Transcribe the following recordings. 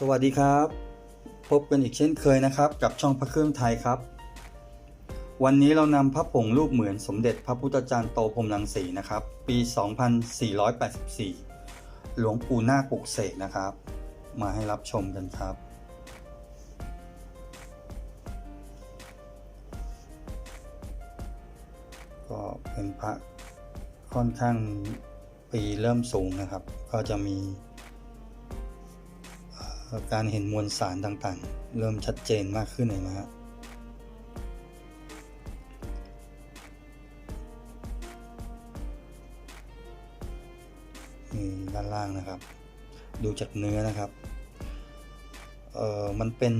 สวัสดีครับ พบกันอีกเช่นเคยนะครับ กับช่องพระเครื่องไทยครับ วันนี้เรานำพระผงรูปเหมือนสมเด็จพระพุทธจารย์โตพรมรังสีนะครับ ปี 2484 หลวงปู่นาคปลุกเสกนะครับ มาให้รับชมกันครับ ก็เป็นพระค่อนข้างปีเริ่มสูงนะครับ ก็จะมี การเห็นมวลสารต่างๆ เริ่มชัดเจนมากขึ้นเลยนะฮะนี่ด้านล่างนะครับ ดูจากเนื้อนะครับ เอ่อ มันเป็น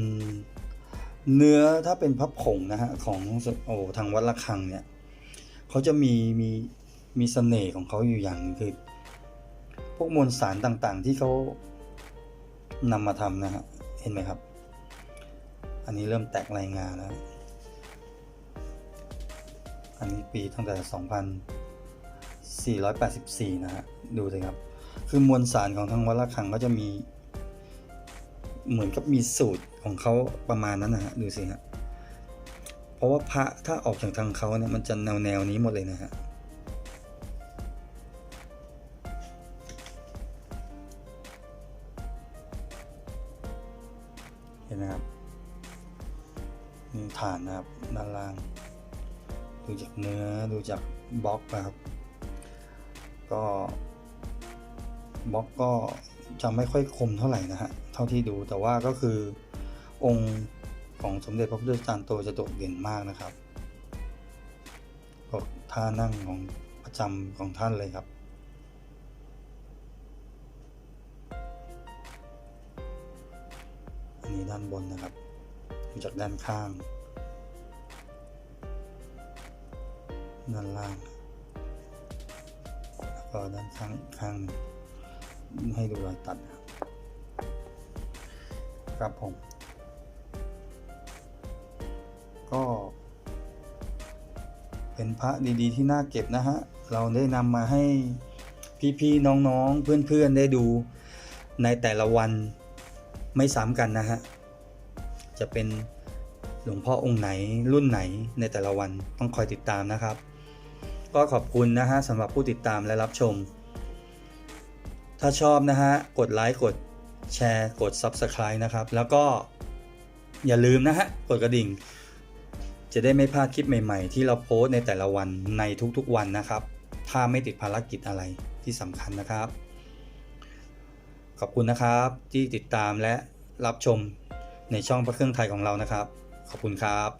เนื้อถ้าเป็นพับผงนะฮะของโอ้ทางวัดระฆังเนี่ยเขาจะมีมีมีเสน่ห์ของเขาอยู่อย่างคือ พวกมวลสารต่างๆ ที่เขา นำมาทำนะฮะ เห็นไหมครับ อันนี้เริ่มแตกรายงานแล้ว อันนี้ปีตั้งแต่ 2484 นะฮะ ดูสิครับ คือมวลสารของทางวัดระฆังก็จะมี เหมือนกับมีสูตรของเขาประมาณนั้นนะฮะ ดูสิฮะ เพราะว่าพระถ้าออกจากทางเขาเนี่ยมันจะแนวแนวนี้หมดเลยนะฮะ เห็นไหมครับนี่ฐานนะครับด้านล่าง ดูจากเนื้อดูจากบล็อกนะครับ ก็บล็อกก็จะไม่ค่อยคมเท่าไหร่นะฮะเท่าที่ดูแต่ว่าก็คือองค์ของสมเด็จพระพุทธจารย์โตจะโดดเด่นมากนะครับก็ท่านั่งของประจำของท่านเลยครับ นี้ด้านบนนะครับดูจากด้านข้าง ด้านล่าง แล้วก็ด้านข้างอีกข้างหนึ่งให้ดูรอยตัดครับครับผม ก็เป็นพระดีๆที่น่าเก็บนะฮะ เราได้นำมาให้พี่ๆ น้องๆ เพื่อนๆ ได้ดูในแต่ละวัน ไม่ซ้ำกันนะฮะ จะเป็นหลวงพ่อองค์ไหนรุ่นไหนในแต่ละวันต้องคอยติดตามนะครับ ก็ขอบคุณนะฮะสำหรับผู้ติดตามและรับชม ถ้าชอบนะฮะ กดไลค์กดแชร์กด Subscribe นะครับ แล้วก็อย่าลืมนะฮะ กดกระดิ่ง จะได้ไม่พลาดคลิปใหม่ๆ ที่เราโพสต์ในแต่ละวันในทุกๆวันนะครับ ถ้าไม่ติดภารกิจอะไรที่สำคัญนะครับ ขอบคุณนะครับที่ติดตามและรับชมในช่องพระเครื่องไทยของเรานะครับ ขอบคุณครับ